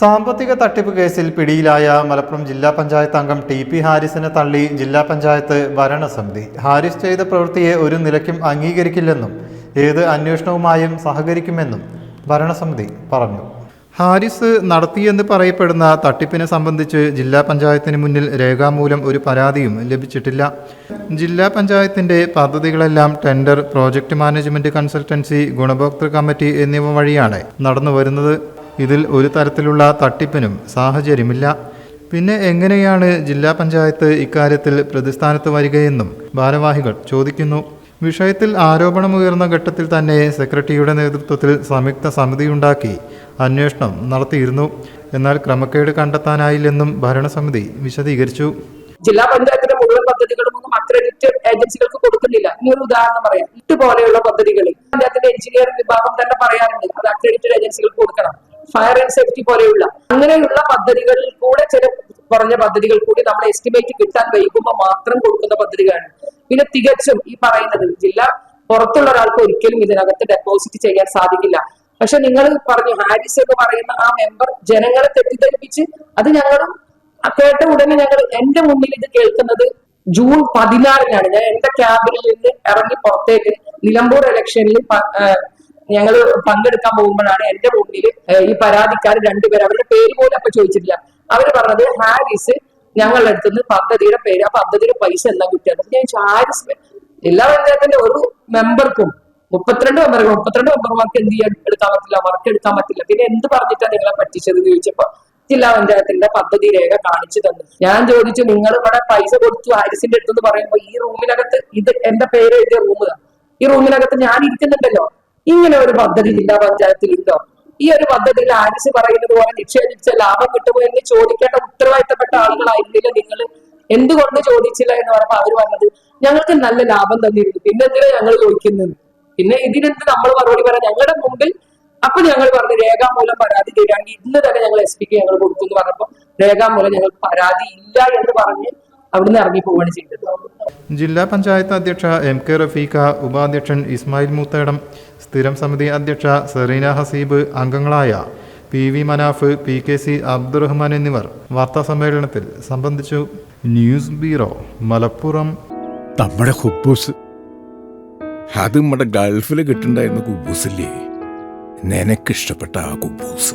സാമ്പത്തിക തട്ടിപ്പ് കേസിൽ പിടിയിലായ മലപ്പുറം ജില്ലാ പഞ്ചായത്ത് അംഗം ടി പി ഹാരിസിനെ തള്ളി ജില്ലാ പഞ്ചായത്ത് ഭരണസമിതി. ഹാരിസ് ചെയ്ത പ്രവൃത്തിയെ ഒരു നിലയ്ക്കും അംഗീകരിക്കില്ലെന്നും ഏത് അന്വേഷണവുമായും സഹകരിക്കുമെന്നും ഭരണസമിതി പറഞ്ഞു. ഹാരിസ് നടത്തിയെന്ന് പറയപ്പെടുന്ന തട്ടിപ്പിനെ സംബന്ധിച്ച് ജില്ലാ പഞ്ചായത്തിന് മുന്നിൽ രേഖാമൂലം ഒരു പരാതിയും ലഭിച്ചിട്ടില്ല. ജില്ലാ പഞ്ചായത്തിന്റെ പദ്ധതികളെല്ലാം ടെൻഡർ പ്രോജക്റ്റ് മാനേജ്മെന്റ് കൺസൾട്ടൻസി ഗുണഭോക്തൃ കമ്മിറ്റി എന്നിവ വഴിയാണ് നടന്നു വരുന്നത് ഇതിൽ ഒരു തരത്തിലുള്ള തട്ടിപ്പിനും സാഹചര്യമില്ല. പിന്നെ എങ്ങനെയാണ് ജില്ലാ പഞ്ചായത്ത് ഇക്കാര്യത്തിൽ പ്രതിസ്ഥാനത്ത് വരികയെന്നും ഭാരവാഹികൾ ചോദിക്കുന്നു. വിഷയത്തിൽ ആരോപണമുയർന്ന ഘട്ടത്തിൽ തന്നെ സെക്രട്ടറിയുടെ നേതൃത്വത്തിൽ സംയുക്ത സമിതിയുണ്ടാക്കി അന്വേഷണം നടത്തിയിരുന്നു. എന്നാൽ ക്രമക്കേട് കണ്ടെത്താനായില്ലെന്നും ഭരണസമിതി വിശദീകരിച്ചു. ജില്ലാ പഞ്ചായത്തിന്റെ മുഴുവൻ പദ്ധതികളും ഒന്നും അക്രഡിറ്റ് ഏജൻസികൾക്ക് കൊടുക്കുന്നില്ല. ഇനി ഒരു ഉദാഹരണം പറയാം. ഇട്ട് പോലെയുള്ള പദ്ധതികൾ പഞ്ചായത്തിന്റെ എഞ്ചിനീയറിംഗ് വിഭാഗം തന്നെ പറയാറുണ്ട്. അത് അക്രഡിറ്റഡ് ഏജൻസികൾക്ക് കൊടുക്കണം. ഫയർ ആൻഡ് സേഫ്റ്റി പോലെയുള്ള. അങ്ങനെയുള്ള പദ്ധതികളിൽ കൂടെ ചില കുറഞ്ഞ പദ്ധതികൾ കൂടി നമ്മൾ എസ്റ്റിമേറ്റ് കിട്ടാൻ വൈകുമ്പോൾ മാത്രം കൊടുക്കുന്ന പദ്ധതികളാണ്. പിന്നെ തികച്ചും ഈ പറയുന്നത് ജില്ല പുറത്തുള്ള ഒരാൾക്ക് ഒരിക്കലും ഇതിനകത്ത് ഡെപ്പോസിറ്റ് ചെയ്യാൻ സാധിക്കില്ല. പക്ഷെ നിങ്ങൾ പറഞ്ഞു ഹാരിസ് എന്ന് പറയുന്ന ആ മെമ്പർ ജനങ്ങളെ തെറ്റിദ്ധരിപ്പിച്ച് അത് ഞങ്ങളും കേട്ട ഉടനെ ഞങ്ങൾ എന്റെ മുന്നിൽ ഇത് കേൾക്കുന്നത് ജൂൺ പതിനാറിനാണ്. ഞാൻ എന്റെ ക്യാബിനിൽ നിന്ന് ഇറങ്ങി പുറത്തേക്ക് നിലമ്പൂർ ഇലക്ഷനിൽ ഞങ്ങൾ പങ്കെടുക്കാൻ പോകുമ്പോഴാണ് എന്റെ മുന്നിൽ ഈ പരാതിക്കാർ രണ്ടുപേർ അവരുടെ പേര് പോലും അപ്പൊ ചോദിച്ചിട്ടില്ല. അവർ പറഞ്ഞത് ഹാരിസ് ഞങ്ങളുടെ അടുത്തുനിന്ന് പദ്ധതിയുടെ പേര് ആ പദ്ധതിയുടെ പൈസ എന്നാ കിട്ടിയത് ഞാൻ ഹാരിസ് എല്ലാ പഞ്ചായത്തിന്റെ ഒരു മെമ്പർക്കും മുപ്പത്തിരണ്ട് മെമ്പറുകൾ മുപ്പത്തിരണ്ട് മെമ്പർമാർക്ക് എന്ത് ചെയ്യാൻ എടുക്കാൻ പറ്റില്ല വർക്ക് എടുക്കാൻ പറ്റില്ല. പിന്നെ എന്ത് പറഞ്ഞിട്ടാണ് നിങ്ങളെ പറ്റിച്ചത്? എന്ന് ചോദിച്ചപ്പോ ജില്ലാ പഞ്ചായത്തിന്റെ പദ്ധതി രേഖ കാണിച്ചു തന്നു. ഞാൻ ചോദിച്ചു നിങ്ങൾ ഇവിടെ പൈസ കൊടുത്തു ഹാരിസിന്റെ അടുത്ത് പറയുമ്പോ ഈ റൂമിനകത്ത് ഇത് എന്റെ പേര് എഴുതിയ റൂമ്. ഈ റൂമിനകത്ത് ഞാൻ ഇരിക്കുന്നുണ്ടല്ലോ. ഇങ്ങനെ ഒരു പദ്ധതി ജില്ലാ പഞ്ചായത്തിൽ ഉണ്ടോ ഈ ഒരു പദ്ധതിയിൽ ആരിസ് പറയുന്നത് പോലെ നിക്ഷേപിച്ച ലാഭം കിട്ടുമോ എന്ന് ചോദിക്കേണ്ട ഉത്തരവാദിത്തപ്പെട്ട ആളുകളായിരുന്നില്ല നിങ്ങൾ എന്തുകൊണ്ട് ചോദിച്ചില്ല എന്ന് പറഞ്ഞപ്പോ അവർ പറഞ്ഞത് ഞങ്ങൾക്ക് നല്ല ലാഭം തന്നിരുന്നു. പിന്നെ എന്തിനാ ഞങ്ങൾ ചോദിക്കുന്നത്? പിന്നെ ഇതിനെന്ത് നമ്മൾ മറുപടി പറയാം? ഞങ്ങളുടെ മുമ്പിൽ അപ്പൊ ഞങ്ങൾ പറഞ്ഞു രേഖാമൂലം പരാതി തരാമെങ്കിൽ ഇന്ന് തന്നെ ഞങ്ങൾ എസ് പിക്ക് ഞങ്ങൾ കൊടുത്തു എന്ന് പറഞ്ഞപ്പോ രേഖാമൂലം ഞങ്ങൾ പരാതി ഇല്ല എന്ന് പറഞ്ഞ് അവിടുന്ന് ഇറങ്ങി പോവുകയാണ് ചെയ്തത്. ജില്ലാ പഞ്ചായത്ത് അധ്യക്ഷ എം കെ റഫീഖ ഉപാധ്യക്ഷൻ ഇസ്മായിൽ മൂത്തേടം സ്ഥിരം സമിതി അധ്യക്ഷ സെറീന ഹസീബ് അംഗങ്ങളായ P V Manaf P K C Abdurahman എന്നിവർ വാർത്താ സമ്മേളനത്തിൽ സംബന്ധിച്ചു. News bureau Malappuram. നമ്മുടെ ഹുബൂസ് അത് നമ്മുടെ ഗൾഫിൽ കിട്ടുണ്ടായിരുന്ന കുബൂസില്ലേ? നിനക്കിഷ്ടപ്പെട്ട ആ കുബൂസ്.